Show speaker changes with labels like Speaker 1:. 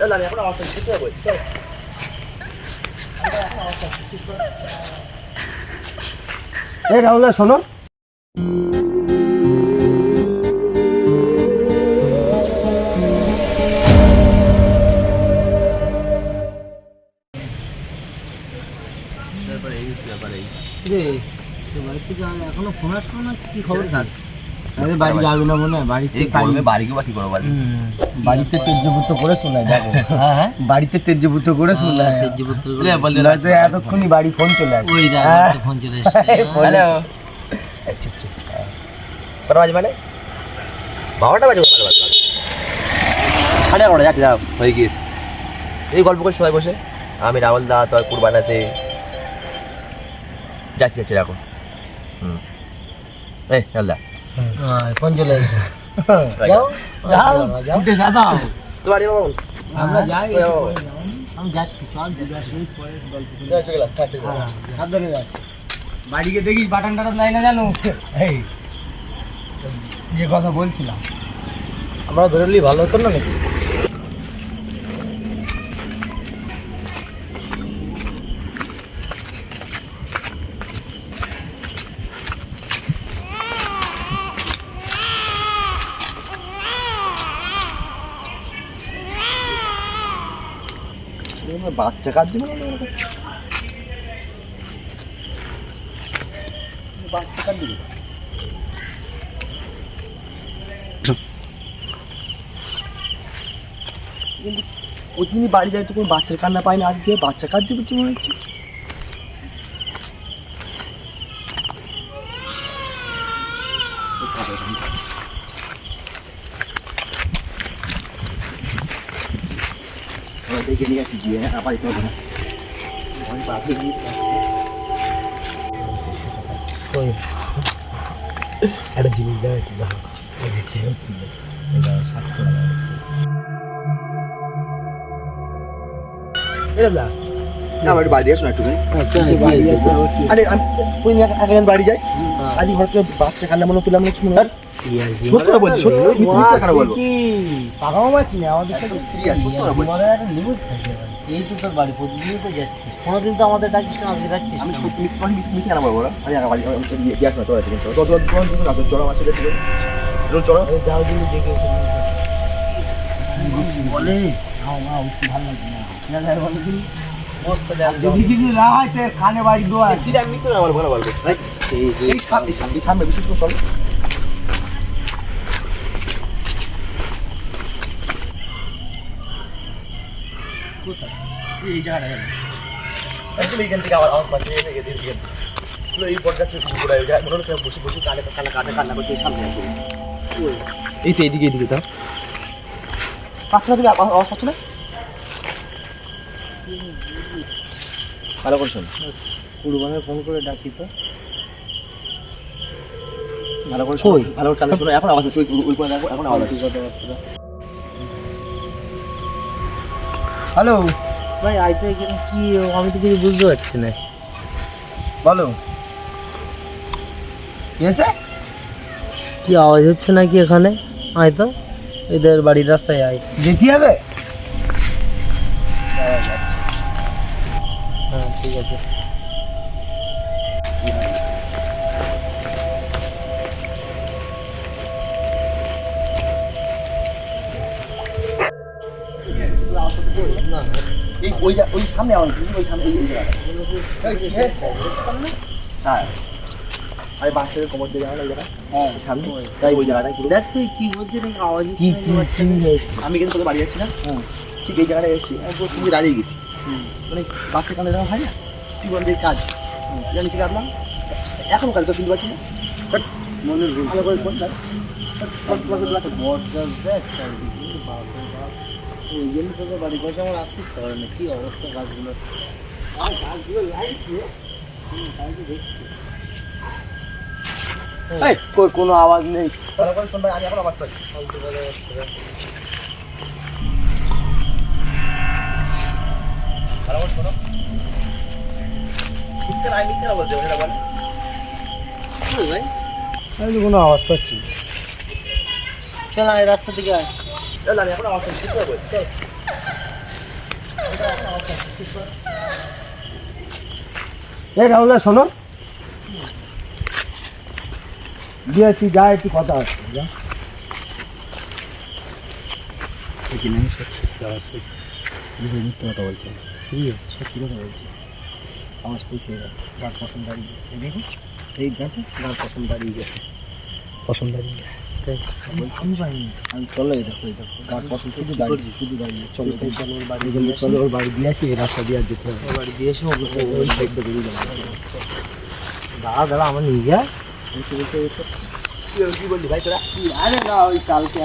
Speaker 1: চল আমি এখন আওয়াজটা ঠিক করে বলছি চল
Speaker 2: এই রাহুল শোনো এখনও ফোন আসলো না কি খবর? আরে বাড়ি যাবে না মনে বাড়িতে
Speaker 1: গরমে বাড়িকে বা কি করব বল?
Speaker 2: হুম, বাড়িতে তেজ্যপুত্র করে শোনায় দেখো।
Speaker 1: হ্যাঁ
Speaker 2: বাড়িতে তেজ্যপুত্র করে শোনায়।
Speaker 1: লে, বল দে।
Speaker 2: নয়তো এতক্ষণই বাড়ি ফোন চলে আসবে
Speaker 3: ওই
Speaker 2: হ্যাঁ।
Speaker 3: ফোন চলে
Speaker 1: হ্যালো। চুপ চুপ। বাজে মানে? বারোটা বাজে বাজে বাজে বাজে। সাড়ে এগারোটা যাচ্ছে দাও হয়ে গিয়েছে। এই গল্প করে সবাই বসে। আমি রাহুল দা তোর কুরবান আছে। যাচ্ছি যাচ্ছি রাখো। হুম। এই চল দা।
Speaker 3: ফোন চলে
Speaker 2: যাও যাও আমরা যাই
Speaker 3: আমি যাচ্ছি
Speaker 2: দেখিস বাটান টাটান নাই না জানো? এই, যে কথা বলছিলাম। আমরা ধরে ভালো হতো না নাকি?
Speaker 1: বাচ্চা কাজ দিবে না বাচ্চা কিন্তু ওই দিনই বাড়ি যায় তো কোনো বাচ্চার কান্না পায় না। আজকে বাচ্চা কাজ দিবে কি মনে হচ্ছে আমরা দেখে নিয়ে আসি গিয়ে হ্যাঁ বাড়িতে হবে না আমি পাঠিয়ে দিয়ে
Speaker 2: একটা জিনিস দেওয়া একটু দেখো এই দেখতে হচ্ছে এটা সাতশো টাকা এটা দা
Speaker 1: আমার একটু বাড়ি দিয়ে আসুন একটুখানি
Speaker 2: বাড়ি আছে, ও কি-
Speaker 1: আরে আমি ওই দিন আগে আমি বাড়ি যাই আজ হয়তো বাচ্চা কান্না মনে পেলাম না কি মনে হয়
Speaker 3: এই তো তোর বাড়ি প্রতিদিনই তো যাচ্ছি কোনোদিন তো আমাদের ডাকিস না আজকে ডাকছিস
Speaker 1: আমি মিথ্যে কেন বলব না আমি বাড়ি তো দিয়ে দিয়ে আসব তোরা চলো আমার সাথে চলো
Speaker 2: যাও দিন দেখে
Speaker 3: বলে
Speaker 2: খাও মা উঠতে ভালো লাগছে না
Speaker 3: বলে
Speaker 2: যদি কিছু না হয় খানে বাড়ি দোয়া
Speaker 1: বলব বলব এই সামনে বিশেষ করে চলো এই জায়গাটা একদম এইখান থেকে আবার আমার পাশে এসে এদিকে এদিকে পুরো এই পর্যায়ে পুরো এই মনে হচ্ছে বসে বসে কানে কানে কানে কান্না করছে সামনে একদম। এই তো এইদিকে এইদিকে তা পাচ্ছে না তুমি আওয়াজ আওয়াজ পাচ্ছ না? ভালো করে শোন।
Speaker 2: কুরবানে ফোন করে ডাকি তো।
Speaker 1: ভালো করে শোন ভালো করে কানে শোনো। এখন আওয়াজ হচ্ছে ওই ওই করে দেখো এখন আওয়াজ হচ্ছে।
Speaker 2: হ্যালো?
Speaker 3: ভাই আইতে এখানে কি, আমি তো কিছু বুঝতে পারছি না।
Speaker 2: বলো। কি আছে
Speaker 3: কি আওয়াজ হচ্ছে নাকি এখানে? আয় তো, এদের বাড়ির রাস্তায় আয়।
Speaker 2: যেতে হবে?
Speaker 3: হ্যাঁ ঠিক আছে।
Speaker 1: এই ওই ওই সামনে ওই সামনে এই জায়গাটা হ্যাঁ আরে বাচ্চাদের কোমর দিয়ে যাওয়া না
Speaker 2: হ্যাঁ
Speaker 1: সামনে তাই ওই জায়গাটায়
Speaker 3: দেখ তুই কি বলছিস নাকি আওয়াজ
Speaker 2: কি কি কি
Speaker 1: আমি কিন্তু তোকে বাড়ি যাচ্ছি না ঠিক এই জায়গাটায় এসেছি একবার তুমি দাঁড়িয়ে গেছি মানে বাচ্চা কানে দেওয়া হয় না তুই বন্ধের কাজ জানি কি কাটলাম এখন কাজ তো শুনতে পাচ্ছি না বাট মনে ভালো করে
Speaker 3: বটগাছ দেখ বাপ ওই জন্য তোকে বাড়ি পাশে আমার আসতে ইচ্ছা করে না কি অবস্থা গাছগুলো
Speaker 2: এই কই কোনো আওয়াজ নেই।
Speaker 1: আমি এখন আওয়াজ পাই শোনো। না, আমি
Speaker 2: আমি তো কোনো আওয়াজ পাচ্ছি
Speaker 3: চল আয় রাস্তা থেকে আয়
Speaker 1: চল আমি এখন আওয়াজ পাচ্ছি ঠিক আছে? চল।
Speaker 2: এই রাহুল শোনো। দিয়েছি যা একটু কথা আছে যা। মিথ্যে কথা বলছি। ঠিক আছে সত্যি কথা বলছি আওয়াজ পেয়েছি গাছ পছন্দ দাঁড়িয়ে গেছে এই দেখো এই গাছে গাছ পছন্দ দাঁড়িয়ে গেছে। পছন্দ দাঁড়িয়ে গেছে। চলো দেখো চলো ওর বাড়ি গেলে চলো ওর বাড়ি দিয়ে আসি এই রাস্তা দিয়ে যেতে হবে
Speaker 3: ওর বাড়ি দিয়ে এসে
Speaker 2: ওই সাইড দিয়ে যাব দাঁড়া দাঁড়া আমার নিয়ে যা
Speaker 1: কি বললি ভাই তোরা
Speaker 3: আরে না ওই কালকে